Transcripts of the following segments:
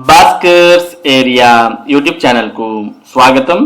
Bhaskar's area YouTube ఛానల్కు స్వాగతం.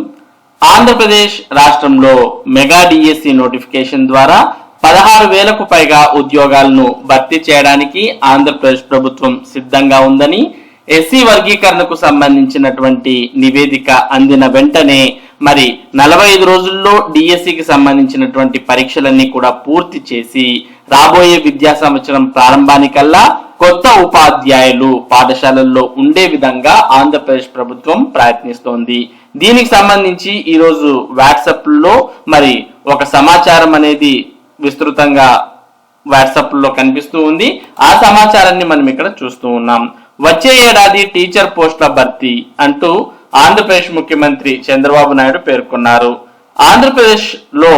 ఆంధ్రప్రదేశ్ రాష్ట్రంలో మెగా డిఎస్సి నోటిఫికేషన్ ద్వారా పదహారు వేలకు పైగా ఉద్యోగాలను భర్తీ చేయడానికి ఆంధ్రప్రదేశ్ ప్రభుత్వం సిద్ధంగా ఉందని ఎస్సీ వర్గీకరణకు సంబంధించినటువంటి నివేదిక అందిన వెంటనే మరి నలభై ఐదు రోజుల్లో డిఎస్సికి సంబంధించినటువంటి పరీక్షలన్నీ కూడా పూర్తి చేసి రాబోయే విద్యా సంవత్సరం ప్రారంభానికల్లా కొత్త ఉపాధ్యాయులు పాఠశాలల్లో ఉండే విధంగా ఆంధ్రప్రదేశ్ ప్రభుత్వం ప్రయత్నిస్తోంది. దీనికి సంబంధించి ఈరోజు వాట్సాప్లో మరి ఒక సమాచారం అనేది విస్తృతంగా వాట్సాప్లో కనిపిస్తూ ఉంది. ఆ సమాచారాన్ని మనం ఇక్కడ చూస్తూ ఉన్నాం. వచ్చే ఏడాది టీచర్ పోస్టుల భర్తీ అంటూ ఆంధ్రప్రదేశ్ ముఖ్యమంత్రి చంద్రబాబు నాయుడు పేర్కొన్నారు. ఆంధ్రప్రదేశ్లో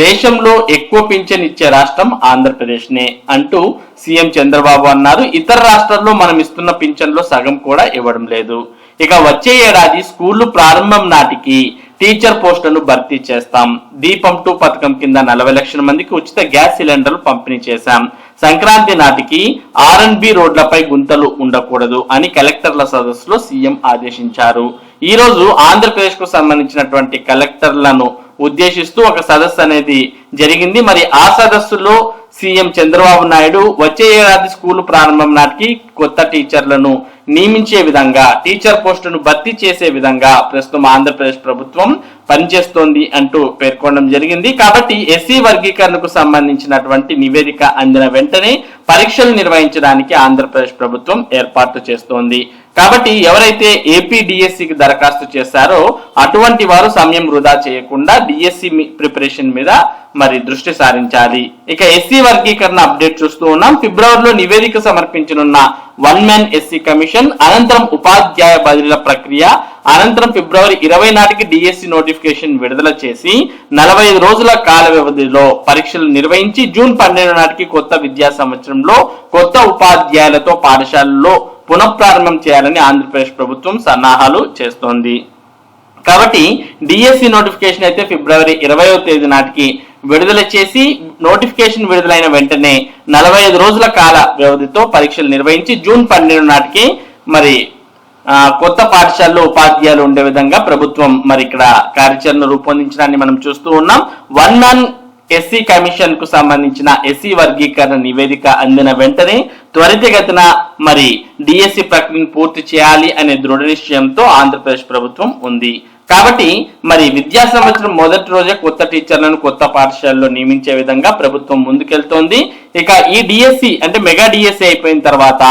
దేశంలో ఎక్కువ పింఛన్ ఇచ్చే రాష్ట్రం ఆంధ్రప్రదేశ్నే అంటూ సీఎం చంద్రబాబు అన్నారు. ఇతర రాష్ట్రాల్లో మనం ఇస్తున్న పింఛన్లో సగం కూడా ఇవ్వడం లేదు. ఇక వచ్చే ఏడాది స్కూళ్ళు ప్రారంభం నాటికి టీచర్ పోస్టులను భర్తీ చేస్తాం. దీపం టూ పథకం కింద నలభై లక్షల మందికి ఉచిత గ్యాస్ సిలిండర్లు పంపిణీ చేశాం. సంక్రాంతి నాటికి ఆర్ అండ్ బి రోడ్లపై గుంతలు ఉండకూడదు అని కలెక్టర్ల సదస్సులో సీఎం ఆదేశించారు. ఈ రోజు ఆంధ్రప్రదేశ్కు సంబంధించినటువంటి కలెక్టర్లను ఉద్దేశిస్తూ ఒక సదస్సు అనేది జరిగింది. మరి ఆ సదస్సులో సీఎం చంద్రబాబు నాయుడు వచ్చే ఏడాది స్కూల్ ప్రారంభం నాటికి కొత్త టీచర్లను నియమించే విధంగా టీచర్ పోస్టును భర్తీ చేసే విధంగా ప్రస్తుతం ఆంధ్రప్రదేశ్ ప్రభుత్వం పనిచేస్తోంది అంటూ పేర్కొనడం జరిగింది. కాబట్టి ఎస్సీ వర్గీకరణకు సంబంధించినటువంటి నివేదిక అందిన వెంటనే పరీక్షలు నిర్వహించడానికి ఆంధ్రప్రదేశ్ ప్రభుత్వం ఏర్పాటు చేస్తోంది. కాబట్టి ఎవరైతే ఏపీ డిఎస్సికి దరఖాస్తు చేశారో అటువంటి వారు సమయం వృధా చేయకుండా డిఎస్సి ప్రిపరేషన్ మీద మరి దృష్టి సారించాలి. ఇక ఎస్సీ వర్గీకరణ అప్డేట్ చూస్తూ ఉన్నాం. ఫిబ్రవరిలో నివేదిక సమర్పించనున్న one man S C commission అనంతరం ఉపాధ్యాయ బదిలీల ప్రక్రియ అనంతరం ఫిబ్రవరి ఇరవై నాటికి డిఎస్సి నోటిఫికేషన్ విడుదల చేసి నలభై ఐదు రోజుల కాల వ్యవధిలో పరీక్షలు నిర్వహించి జూన్ పన్నెండు నాటికి కొత్త విద్యా సంవత్సరంలో కొత్త ఉపాధ్యాయులతో పాఠశాలల్లో పునఃప్రారంభం చేయాలని ఆంధ్రప్రదేశ్ ప్రభుత్వం సన్నాహాలు చేస్తోంది. కాబట్టి డిఎస్సి నోటిఫికేషన్ అయితే ఫిబ్రవరి ఇరవయో తేదీ నాటికి విడుదల చేసి నోటిఫికేషన్ విడుదలైన వెంటనే నలభై ఐదు రోజుల కాల వ్యవధితో పరీక్షలు నిర్వహించి జూన్ పన్నెండు నాటికి మరి కొత్త పాఠశాలలో ఉపాధ్యాయులు ఉండే విధంగా ప్రభుత్వం మరి ఇక్కడ కార్యాచరణ రూపొందించడాన్ని మనం చూస్తూ ఉన్నాం. వన్ మ్యాన్ ఎస్సీ కమిషన్కు సంబంధించిన ఎస్సీ వర్గీకరణ నివేదిక అందిన వెంటనే త్వరితగతిన మరి డిఎస్సి ప్రక్రియను పూర్తి చేయాలి అనే దృఢ నిశ్చయంతో ఆంధ్రప్రదేశ్ ప్రభుత్వం ఉంది. కాబట్టి మరి విద్యా సంవత్సరం మొదటి రోజే కొత్త టీచర్లను కొత్త పాఠశాలలో నియమించే విధంగా ప్రభుత్వం ముందుకెళ్తోంది. ఇక ఈ డిఎస్సి అంటే మెగా డిఎస్సి అయిపోయిన తర్వాత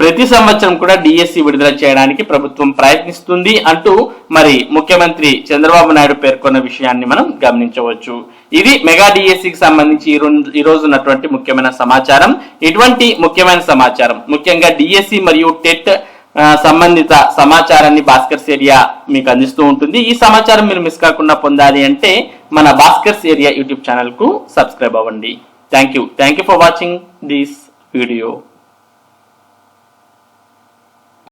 ప్రతి సంవత్సరం కూడా డిఎస్సి విడుదల చేయడానికి ప్రభుత్వం ప్రయత్నిస్తుంది అంటూ మరి ముఖ్యమంత్రి చంద్రబాబు నాయుడు పేర్కొన్న విషయాన్ని మనం గమనించవచ్చు. ఇది మెగా డిఎస్సికి సంబంధించి ఈ రోజు ఉన్నటువంటి ముఖ్యమైన సమాచారం. ఇటువంటి ముఖ్యమైన సమాచారం ముఖ్యంగా డిఎస్సి మరియు టెట్ సంబంధిత సమాచారాన్ని భాస్కర్స్ ఏరియా మీకు అందిస్తూ ఉంటుంది. ఈ సమాచారం మీరు మిస్ కాకుండా పొందాలి అంటే మన భాస్కర్స్ ఏరియా యూట్యూబ్ ఛానల్కు సబ్స్క్రైబ్ అవ్వండి. Thank you thank you for watching this video